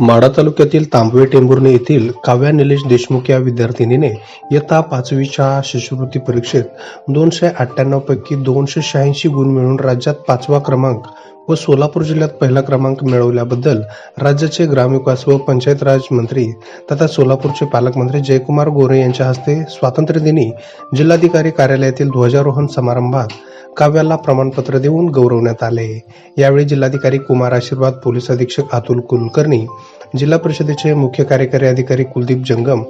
माढा तालुक्यातील तांबवे टेंभुर्णी येथील काव्या निलेश देशमुख या विद्यार्थिनीने इयत्ता पाचवीच्या शिष्यवृत्ती परीक्षेत दोनशे अठ्ठ्याण्णव पैकी दोनशे शहाऐंशी गुण मिळवून राज्यात पाचवा क्रमांक व सोलापूर जिल्ह्यात पहिला क्रमांक मिळवल्याबद्दल राज्याचे ग्रामविकास व पंचायत राज मंत्री तथा सोलापूरचे पालकमंत्री जयकुमार गोरे यांच्या हस्ते स्वातंत्र्यदिनी जिल्हाधिकारी कार्यालयातील ध्वजारोहण समारंभात काव्याला प्रमाणपत्र देऊन गौरवण्यात आले. यावेळी जिल्हाधिकारी कुमार आशीर्वाद पोलीस अधीक्षक अतुल कुलकर्णी जिल्हा परिषदेचे मुख्य कार्यकारी अधिकारी कुलदीप जंगम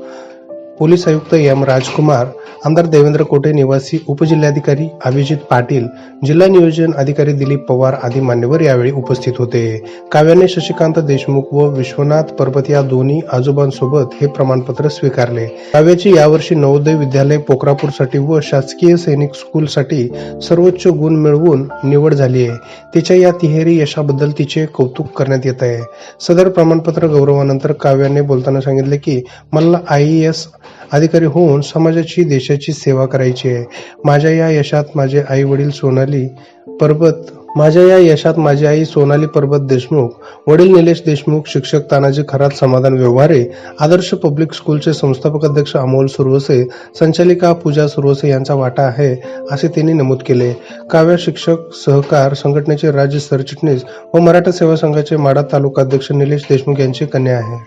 पोलीस आयुक्त एम राजकुमार आमदार देवेंद्र कोटे निवासी उपजिल्हाधिकारी अभिजित पाटील जिल्हा नियोजन अधिकारी दिलीप पवार आदी मान्यवर यावेळी उपस्थित होते. काव्याने शशिकांत देशमुख व विश्वनाथ पर्वत या दोन्ही आजोबांसोबत हे प्रमाणपत्र स्वीकारले. काव्याची यावर्षी नवोदय विद्यालय पोखरापूरसाठी व शासकीय सैनिक स्कूलसाठी सर्वोच्च गुण मिळवून निवड झाली आहे. तिच्या या तिहेरी यशाबद्दल तिचे कौतुक करण्यात येत आहे. सदर प्रमाणपत्र गौरवानंतर काव्याने बोलताना सांगितले की मला आय एस अधिकारी होऊन समाजाची देशाची सेवा करायची आहे. माझ्या या यशात माझे आई वडील सोनाली पर्वत माझ्या या यशात माझी आई सोनाली पर्वत देशमुख वडील निलेश देशमुख शिक्षक तानाजी खरात समाधान व्यवहारे आदर्श पब्लिक स्कूलचे संस्थापक अध्यक्ष अमोल सुरवसे संचालिका पूजा सुरवसे यांचा वाटा आहे असे त्यांनी नमूद केले. काव्य शिक्षक सहकार संघटनेचे राज्य सरचिटणीस व मराठा सेवा संघाचे माडा तालुका अध्यक्ष निलेश देशमुख यांची कन्या आहे.